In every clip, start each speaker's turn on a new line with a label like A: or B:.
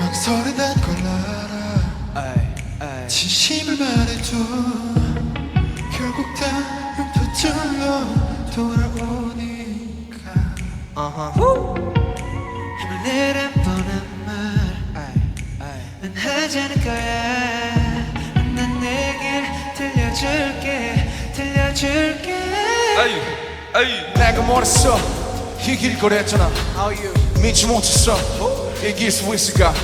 A: 망설이는 걸 알아. 진심을 말해줘. 결국 다 흩어져요 돌아오니까.
B: 힘을 내란 뻔한 말난 하지 않을 거야. 난 내게 들려줄게. 들려줄게.
C: 아이 아이 내가 뭐랬어? 이길 거랬잖아 믿지 못했어. 이길 수 있을까?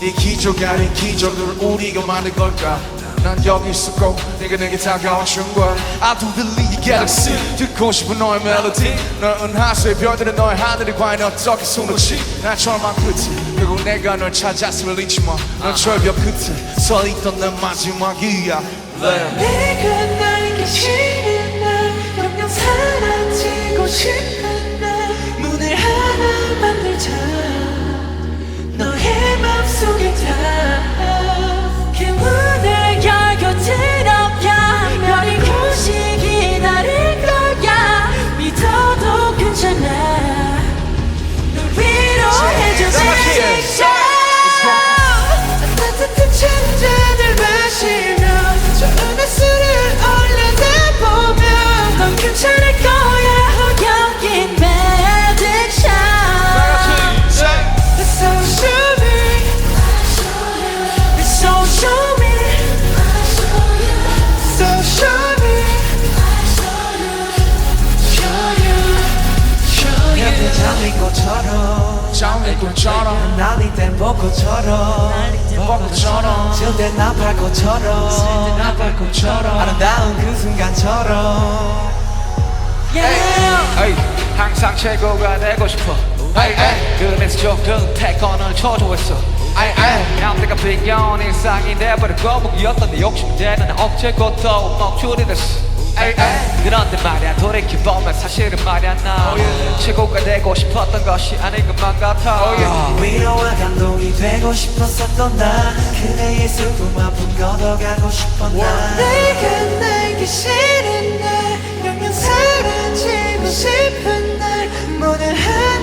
C: 이 기적 아닌 기적을 우리가 만든 걸까? 난 여기 있었고 내가 내게 준 거야 I do believe galaxy 듣고 싶은 너의 멜로디 너의 은하수의 별들은 너의 하늘이 과연 어떻게 숨을지. 나처럼 끝이 결국 내가 널 찾았음을 잊지 마넌 절벽 끝에 서 있던 내 마지막이야. Love.
B: 꽃처럼.
C: 장미 꽃처럼.
B: 날릴 땐 벚꽃처럼.
C: 벚꽃처럼.
B: 질때 나팔 꽃처럼. 나팔 꽃처럼. 아름다운 그 순간처럼.
D: 에이, 항상 최고가 되고 싶어.
C: 에이, 에이.
D: 그래서 조금 태권을 초조했어.
C: 아이 아이.
D: 양대가 비견 일상이 돼버린 거북이었던 내 욕심대는 억제고도 멈추리 됐어.
C: 에이, 에이.
D: 그런데 말야. 돌이켜보면 사실은 말야 나. 최고가 되고 싶었던 것이 아닌 것만 같아.
B: 위로와 감동이 되고 싶었었던 나. 그대의 슬픔 아픔 걷어가고 싶었 나. 내가 날기 싫은 날. 영영 사라지고 싶은 날. 문을 하